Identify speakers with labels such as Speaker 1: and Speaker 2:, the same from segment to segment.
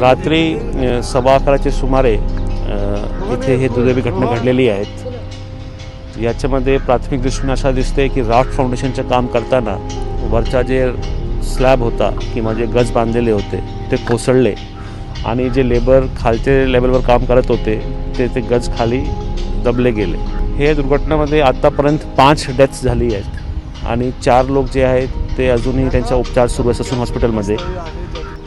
Speaker 1: रात्री सव्वा अकराच्या सुमारे इथे हे दुर्दैवी घटना घडलेली आहेत. याच्यामध्ये प्राथमिक दृष्टीने असा दिसते की राफ्ट फाउंडेशनचं काम करताना वरचा जे स्लॅब होता किंवा जे गज बांधलेले होते ते कोसळले. आणि जे लेबर खालचे लेवलवर काम करत होते ते ते गज खाली दबले गेले. हे दुर्घटनेमध्ये आत्तापर्यंत पाच डेथ्स झाली आहेत. आणि चार लोक जे आहेत ते अजूनही त्यांचा उपचार सुरू आहे ससून हॉस्पिटलमध्ये.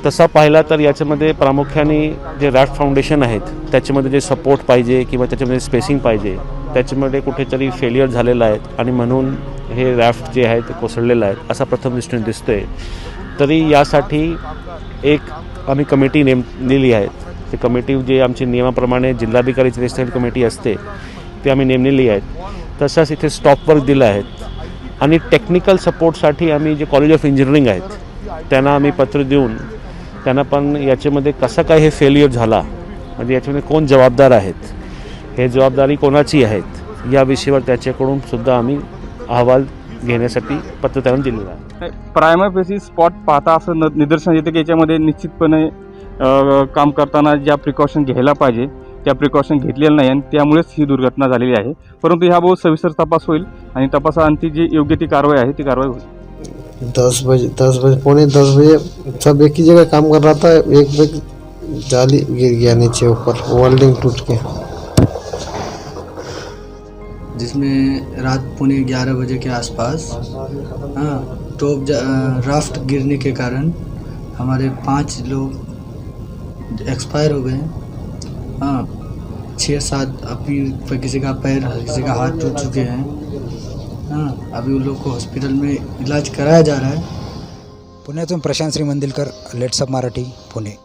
Speaker 1: तसा पाहिला तर याच्यामध्ये प्रामुख्याने जे रॅफ्ट फाउंडेशन आहेत त्याच्यामध्ये जे सपोर्ट पाहिजे किंवा त्याच्यामध्ये स्पेसिंग पाहिजे त्याच्यामध्ये कुठेतरी फेलियर झालेलं आहेत आणि म्हणून हे रॅफ्ट जे आहे ते कोसळलेलं आहे असा प्रथम दृष्टीने दिसतोय. तरी यासाठी एक आम्ही कमिटी नेमलेली आहेत ते कमिटी जे आमची नियमाप्रमाणे जिल्हाधिकारीची रेस्टाईल कमिटी असते ती आम्ही नेमलेली आहेत तसंच इथे स्टॉप वर्क दिलं आहेत आणि टेक्निकल सपोर्टसाठी आम्ही जे कॉलेज ऑफ इंजिनिअरिंग आहेत त्यांना आम्ही पत्र देऊन त्यांना पण याच्यामध्ये कसं काय हे फेल्युअर झाला म्हणजे याच्यामध्ये कोण जबाबदार आहेत हे जबाबदारी कोणाची आहेत या विषयावर त्याच्याकडून सुद्धा आम्ही अहवाल घेण्यासाठी पत्र त्यांना दिलेलं आहे.
Speaker 2: बेसिस स्पॉट पाहता असं न निदर्शन येतं की याच्यामध्ये निश्चितपणे काम करताना ज्या प्रिकॉशन घ्यायला पाहिजे त्या प्रिकॉशन घेतलेल्या नाही आणि त्यामुळेच ही दुर्घटना झालेली आहे. परंतु ह्या बहुत सविस्तर तपास होईल आणि तपासाअंती जी योग्य ती कारवाई आहे ती कारवाई होईल.
Speaker 3: दस बजे दस बजे पौने दस बजे सब एक ही जगह काम कर रहा था एक व्यक्ति जाली गिर गया नीचे ऊपर वेल्डिंग टूट के
Speaker 4: जिसमें रात पौने ग्यारह बजे के आसपास हाँ टॉप राफ्ट गिरने के कारण हमारे पाँच लोग एक्सपायर हो गए। हाँ छः सात अभी किसी का पैर, किसी का हाथ टूट चुके हैं। हाँ अभी उन लोग को हॉस्पिटल में इलाज कराया जा रहा है।
Speaker 5: पुणे पुण्यातून प्रशांत श्री मंदिलकर, लेट्सअप मराठी, पुणे।